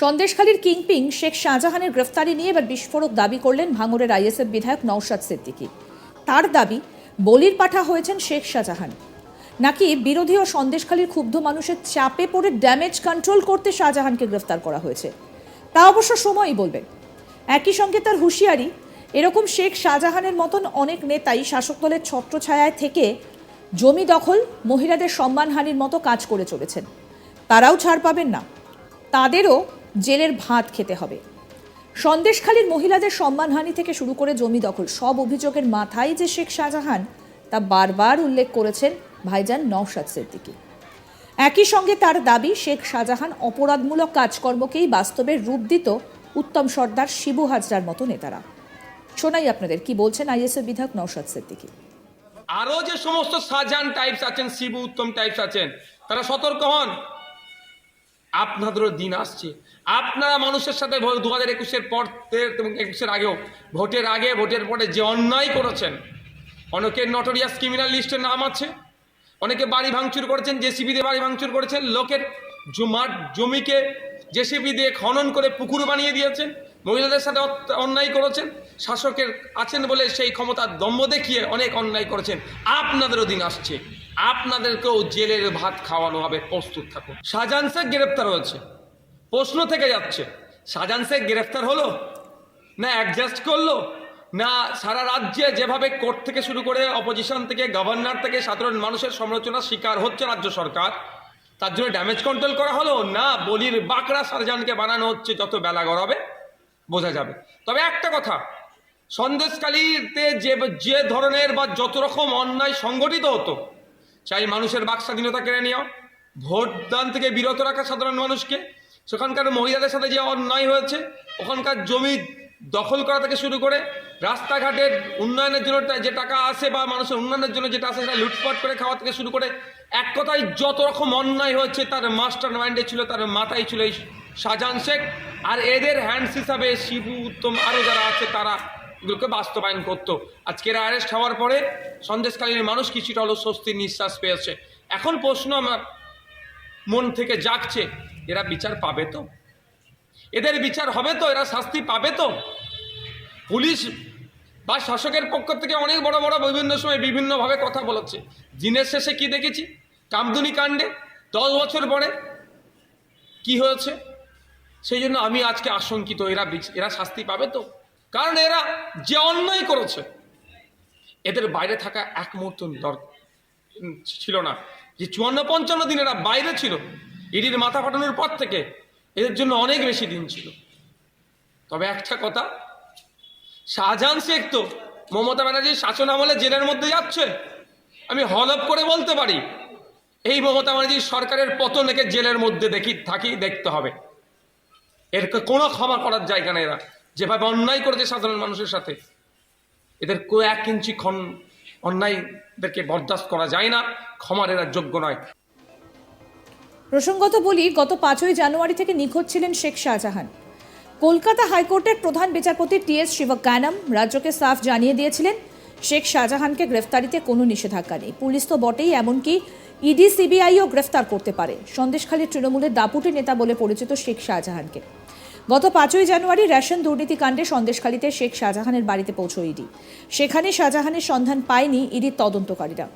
সন্দেশখালীর কিংপিং শেখ শাহজাহানের গ্রেফতারি নিয়ে এবার বিস্ফোরক দাবি করলেন ভাঙড়ের আইএসএফ বিধায়ক নওশাদ সিদ্দিকী। তার দাবি, বলির পাঠা হয়েছেন শেখ শাহজাহান। নাকি বিরোধী ও সন্দেশখালীর ক্ষুব্ধ মানুষের চাপে পড়ে ড্যামেজ কন্ট্রোল করতে শাহজাহানকে গ্রেফতার করা হয়েছে? তা অবশ্য সময়ই বলবে একই সঙ্গে তার হুঁশিয়ারি, এরকম শেখ শাহজাহানের মতন অনেক নেতাই শাসক দলের ছত্রছায়ায় থেকে জমি দখল, মহিলাদের সম্মানহানির মতো কাজ করে চলেছেন। তারাও ছাড় পাবেন না। তাদেরও জেলের ভাত খেতে হবে। সন্দেশখালীর মহিলাদের সম্মানহানি থেকে শুরু করে জমি দখল সব অভিযোগের মাথায় যে শেখ শাহজাহান, তা বারবার উল্লেখ করেছেন ভাইজান নওশাদ সিদ্দিকী। একই সঙ্গে তার দাবি, শেখ শাহজাহান অপরাধমূলক কাজকর্মকেই বাস্তবে রূপ দিত উত্তম সর্দার শিবু হাজরার মতো নেতারা। শোনাই আপনাদের কি বলছেন আইএসএফ বিধায়ক নওশাদ সিদ্দিকী। আরও যে সমস্ত সাজান টাইপস আছেন, শিবু উত্তম টাইপস আছেন, তারা সতর্ক হন। আপনাদেরও দিন আসছে। আপনারা মানুষের সাথে দু হাজার একুশের পর একুশের আগেও, ভোটের আগে, ভোটের পরে যে অন্যায় করেছেন, অনেকের নটোরিয়াস ক্রিমিনাল লিস্টের নাম আছে, অনেকে বাড়ি ভাঙচুর করেছেন জেসিবি দিয়ে বাড়ি ভাঙচুর করেছেন, লোকের জমাট জমিকে জেসিবি দিয়ে খনন করে পুকুর বানিয়ে দিয়েছেন, মহিলাদের সাথে অন্যায় করেছেন, শাসকের আছেন বলে সেই ক্ষমতার দম্ভ দেখিয়ে অনেক অন্যায় করেছেন। আপনাদেরও দিন আসছে। আপনাদেরকেও জেলের ভাত খাওয়ানো হবে। প্রস্তুত থাকুন। শাহজাহান শেখ গ্রেফতার হয়েছে। প্রশ্ন থেকে যাচ্ছে শাহজাহান শেখ গ্রেফতার হলো? না অ্যাডজাস্ট করল? না সারা রাজ্যে যেভাবে কোর্ট থেকে শুরু করে অপোজিশন থেকে গভর্নর থেকে সাধারণ মানুষের সমালোচনার শিকার হচ্ছে রাজ্য সরকার, তার জন্য ড্যামেজ কন্ট্রোল করা হলো? না, বলির বাঁকড়া সারজানকে বানানো হচ্ছে যত বেলা গড়াবে, বোঝা যাবে। তবে একটা কথা, সন্দেশকালীতে যে যে ধরনের বা যত রকম অন্যায় সংগঠিত হতো চাই মানুষের বাক স্বাধীনতা কেড়ে নেওয়া ভোটদান থেকে বিরত রাখা সাধারণ মানুষকে। সেখানকার মহিলাদের সাথে যে অন্যায় হয়েছে, ওখানকার জমি দখল করা থেকে শুরু করে রাস্তাঘাটের উন্নয়নের জন্য যে টাকা আসে বা মানুষের উন্নয়নের জন্য যেটা আসে সেটা লুটপাট করে খাওয়া থেকে শুরু করে এক কথায় যত রকম অন্যায় হয়েছে, তার মাস্টার মাইন্ডে ছিল, তার মাথায় ছিল এই শাহজাহান শেখ। আর এদের হ্যান্ডস হিসাবে শিবু, উত্তম আরও যারা আছে, তারা এগুলোকে বাস্তবায়ন করতো। আজকের অ্যারেস্ট হওয়ার পরে সন্দেশকালীন মানুষ কিছুটা হলো স্বস্তির নিঃশ্বাস পেয়েছে। এখন প্রশ্ন আমার মন থেকে জাগছে, এরা বিচার পাবে তো? এদের বিচার হবে তো? এরা শাস্তি পাবে তো? পুলিশ বা শাসকের পক্ষ থেকে অনেক বড় বড় বিভিন্ন সময় বিভিন্নভাবে কথা বলেছে। দিনের শেষে কি দেখেছি? কামদুনি কাণ্ডে, দশ বছর পরে কি হয়েছে? সেই জন্য আমি আজকে আশঙ্কিত, এরা এরা শাস্তি পাবে তো? কারণ এরা যে অন্যায় করেছে, এদের বাইরে থাকা এক মুহূর্ত ছিল না। যে চুয়ান্ন পঞ্চান্ন দিন এরা বাইরে ছিল, ইডির মাথা ফাটানোর পর থেকে এদের জন্য অনেক বেশি দিন ছিল। তবে একটা কথা, শাহজাহান শেখ তো মমতা ব্যানার্জির শাসন আমলে জেলের মধ্যে যাচ্ছে। আমি হলপ করে বলতে পারি, এই মমতা ব্যানার্জির সরকারের পতন একে জেলের মধ্যে দেখি, থাকি, দেখতে হবে। এর কোনো ক্ষমা করার জায়গা নেই এরা। যেভাবে অন্যায় করেছে সাধারণ মানুষের সাথে, এদের কো এক ইঞ্চি ক্ষণ অন্যায়দেরকে বরদাস্ত করা যায় না ক্ষমার এরা যোগ্য নয়। প্রসঙ্গত বলি, গত পাঁচই জানুয়ারি থেকে নিখোঁজ ছিলেন শেখ শাহজাহান। কলকাতা হাইকোর্টের প্রধান বিচারপতি টি এস শিবকানম রাজ্যকে সাফ জানিয়ে দিয়েছিলেন, শেখ শাহজাহানকে গ্রেফতারিতে কোনো নিষেধাজ্ঞা নেই। পুলিশ তো বটেই, এমনকি ইডি, সিবিআইও গ্রেফতার করতে পারে। সন্দেশখালীর তৃণমূলের দাপুটে নেতা বলে পরিচিত শেখ শাহজাহানকে। গত পাঁচই জানুয়ারি রেশন দুর্নীতি কাণ্ডে সন্দেশখালীতে শেখ শাহজাহানের বাড়িতে পৌঁছয় ইডি। সেখানে শাহজাহানের সন্ধান পায়নি ইডির তদন্তকারীরা।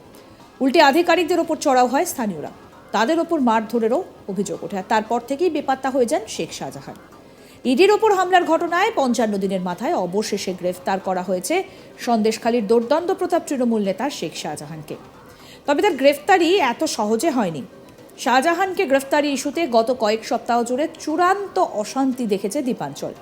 উল্টে আধিকারিকদের ওপর চড়াও হয় স্থানীয়রা। তাদের ওপর মারধরেরও অভিযোগ ওঠে আর তারপর থেকেই বেপাত্তা হয়ে যান শেখ শাহজাহান। ইডির ওপর হামলার ঘটনায় পঞ্চান্ন দিনের মাথায় অবশেষে গ্রেফতার করা হয়েছে সন্দেশখালীর দুর্দণ্ড প্রতাপ তৃণমূল নেতা শেখ শাহজাহানকে। তবে তার গ্রেফতারি এত সহজে হয়নি। শাহজাহানকে গ্রেফতারি ইস্যুতে গত কয়েক সপ্তাহ জুড়ে চূড়ান্ত অশান্তি দেখেছে দ্বীপাঞ্চল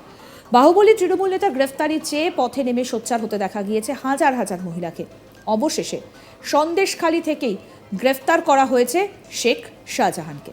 বাহুবলী তৃণমূল নেতার গ্রেফতারি চেয়ে পথে নেমে সোচ্চার হতে দেখা গিয়েছে হাজার হাজার মহিলাকে। অবশেষে সন্দেশখালী থেকেই গ্রেফতার করা হয়েছে শেখ শাহজাহানকে।